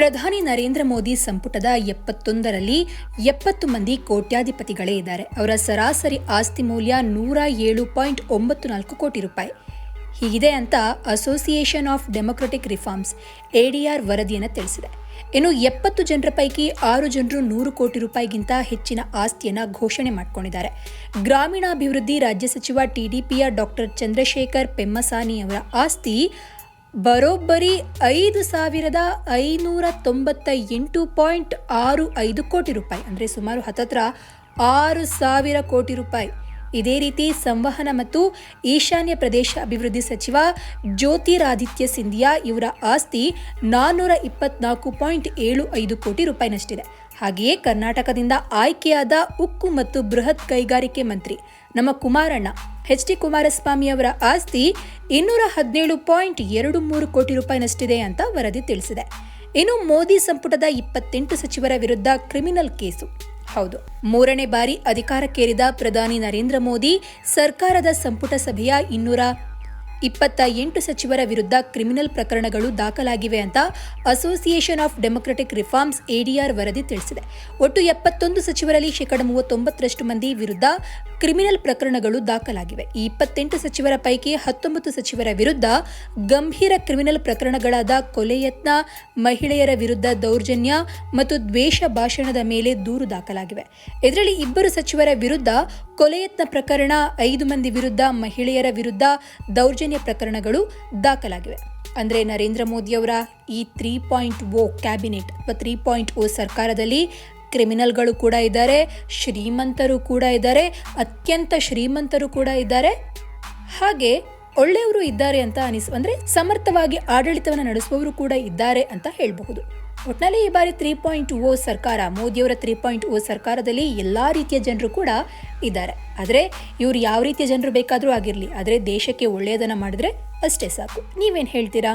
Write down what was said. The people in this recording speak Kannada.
ಪ್ರಧಾನಿ ನರೇಂದ್ರ ಮೋದಿ ಸಂಪುಟದ ಎಪ್ಪತ್ತೊಂದರಲ್ಲಿ ಎಪ್ಪತ್ತು ಮಂದಿ ಕೋಟ್ಯಾಧಿಪತಿಗಳೇ ಇದ್ದಾರೆ. ಅವರ ಸರಾಸರಿ ಆಸ್ತಿ ಮೌಲ್ಯ ನೂರ ಏಳು ಪಾಯಿಂಟ್ ಒಂಬತ್ತು ನಾಲ್ಕು ಕೋಟಿ ರೂಪಾಯಿ. ಹೀಗಿದೆ ಅಂತ association of democratic reforms ADR ವರದಿಯನ್ನು ತಿಳಿಸಿದೆ. ಇನ್ನು ಎಪ್ಪತ್ತು ಜನರ ಪೈಕಿ ಆರು ಜನರು ನೂರು ಕೋಟಿ ರೂಪಾಯಿಗಿಂತ ಹೆಚ್ಚಿನ ಆಸ್ತಿಯನ್ನು ಘೋಷಣೆ ಮಾಡಿಕೊಂಡಿದ್ದಾರೆ. ಗ್ರಾಮೀಣಾಭಿವೃದ್ಧಿ ರಾಜ್ಯ ಸಚಿವ ಟಿಡಿಪಿಯ ಡಾಕ್ಟರ್ ಚಂದ್ರಶೇಖರ್ ಪೆಮ್ಮಸಾನಿ ಅವರ ಆಸ್ತಿ ಬರೋಬ್ಬರಿ ಐದು ಸಾವಿರದ ಐನೂರ ತೊಂಬತ್ತ ಎಂಟು ಪಾಯಿಂಟ್ ಆರು ಐದು ಕೋಟಿ ರೂಪಾಯಿ, ಅಂದರೆ ಸುಮಾರು ಹತ್ತತ್ರ ಆರು ಸಾವಿರ ಕೋಟಿ ರೂಪಾಯಿ. ಇದೇ ರೀತಿ ಸಂವಹನ ಮತ್ತು ಈಶಾನ್ಯ ಪ್ರದೇಶ ಅಭಿವೃದ್ಧಿ ಸಚಿವ ಜ್ಯೋತಿರಾದಿತ್ಯ ಸಿಂಧಿಯಾ ಇವರ ಆಸ್ತಿ ನಾನ್ನೂರ ಇಪ್ಪತ್ನಾಲ್ಕು ಪಾಯಿಂಟ್ ಏಳು ಐದು ಕೋಟಿ ರೂಪಾಯಿನಷ್ಟಿದೆ. ಹಾಗೆಯೇ ಕರ್ನಾಟಕದಿಂದ ಆಯ್ಕೆಯಾದ ಉಕ್ಕು ಮತ್ತು ಬೃಹತ್ ಕೈಗಾರಿಕೆ ಮಂತ್ರಿ ನಮ್ಮ ಕುಮಾರಣ್ಣ, ಎಚ್ ಡಿ ಕುಮಾರಸ್ವಾಮಿ ಅವರ ಆಸ್ತಿ ಇನ್ನೂರ ಹದಿನೇಳು ಪಾಯಿಂಟ್ ಎರಡು ಮೂರು ಕೋಟಿ ರೂಪಾಯಿನಷ್ಟಿದೆ ಅಂತ ವರದಿ ತಿಳಿಸಿದೆ. ಇನ್ನು ಮೋದಿ ಸಂಪುಟದ ಇಪ್ಪತ್ತೆಂಟು ಸಚಿವರ ವಿರುದ್ಧ ಕ್ರಿಮಿನಲ್ ಕೇಸು. ಹೌದು, ಮೂರನೇ ಬಾರಿ ಅಧಿಕಾರಕ್ಕೇರಿದ ಪ್ರಧಾನಿ ನರೇಂದ್ರ ಮೋದಿ ಸರ್ಕಾರದ ಸಂಪುಟ ಸಭೆಯ ಇನ್ನೂರ ಇಪ್ಪತ್ತ ಎಂಟು ಸಚಿವರ ವಿರುದ್ಧ ಕ್ರಿಮಿನಲ್ ಪ್ರಕರಣಗಳು ದಾಖಲಾಗಿವೆ ಅಂತ association of democratic reforms ADR ವರದಿ ತಿಳಿಸಿದೆ. ಒಟ್ಟು ಎಪ್ಪತ್ತೊಂದು ಸಚಿವರಲ್ಲಿ ಶೇಕಡ ಮೂವತ್ತೊಂಬತ್ತರಷ್ಟು ಮಂದಿ ವಿರುದ್ಧ ಕ್ರಿಮಿನಲ್ ಪ್ರಕರಣಗಳು ದಾಖಲಾಗಿವೆ. ಈ ಇಪ್ಪತ್ತೆಂಟು ಸಚಿವರ ಪೈಕಿ ಹತ್ತೊಂಬತ್ತು ಸಚಿವರ ವಿರುದ್ಧ ಗಂಭೀರ ಕ್ರಿಮಿನಲ್ ಪ್ರಕರಣಗಳಾದ ಕೊಲೆ ಯತ್ನ ಮಹಿಳೆಯರ ವಿರುದ್ಧ ದೌರ್ಜನ್ಯ ಮತ್ತು ದ್ವೇಷ ಭಾಷಣದ ಮೇಲೆ ದೂರು ದಾಖಲಾಗಿವೆ. ಇದರಲ್ಲಿ ಇಬ್ಬರು ಸಚಿವರ ವಿರುದ್ಧ ಕೊಲೆಯತ್ನ ಪ್ರಕರಣ, ಐದು ಮಂದಿ ವಿರುದ್ಧ ಮಹಿಳೆಯರ ವಿರುದ್ಧ ದೌರ್ಜನ್ಯ ಪ್ರಕರಣಗಳು ದಾಖಲಾಗಿವೆ. ಅಂದರೆ ನರೇಂದ್ರ ಮೋದಿಯವರ ಈ ತ್ರೀ ಪಾಯಿಂಟ್ ಓ ಕ್ಯಾಬಿನೆಟ್ ಅಥವಾ ತ್ರೀ ಪಾಯಿಂಟ್ ಓ ಸರ್ಕಾರದಲ್ಲಿ ಕ್ರಿಮಿನಲ್ಗಳು ಕೂಡ ಇದ್ದಾರೆ, ಶ್ರೀಮಂತರು ಕೂಡ ಇದ್ದಾರೆ, ಅತ್ಯಂತ ಶ್ರೀಮಂತರು ಕೂಡ ಇದ್ದಾರೆ. ಹಾಗೆ ಒಳ್ಳೆಯವರು ಇದ್ದಾರೆ ಅಂತ ಅನಿಸ್, ಅಂದರೆ ಸಮರ್ಥವಾಗಿ ಆಡಳಿತವನ್ನು ನಡೆಸುವವರು ಕೂಡ ಇದ್ದಾರೆ ಅಂತ ಹೇಳಬಹುದು. ಒಟ್ನಲ್ಲಿ ಈ ಬಾರಿ ತ್ರೀ ಪಾಯಿಂಟ್ ಓ ಸರ್ಕಾರ, ಮೋದಿಯವರ ತ್ರೀ ಪಾಯಿಂಟ್ ಓ ಸರ್ಕಾರದಲ್ಲಿ ಎಲ್ಲ ರೀತಿಯ ಜನರು ಕೂಡ ಇದ್ದಾರೆ. ಆದರೆ ಇವರು ಯಾವ ರೀತಿಯ ಜನರು ಬೇಕಾದರೂ ಆಗಿರಲಿ, ಆದರೆ ದೇಶಕ್ಕೆ ಒಳ್ಳೆಯದನ್ನು ಮಾಡಿದ್ರೆ ಅಷ್ಟೇ ಸಾಕು. ನೀವೇನು ಹೇಳ್ತೀರಾ?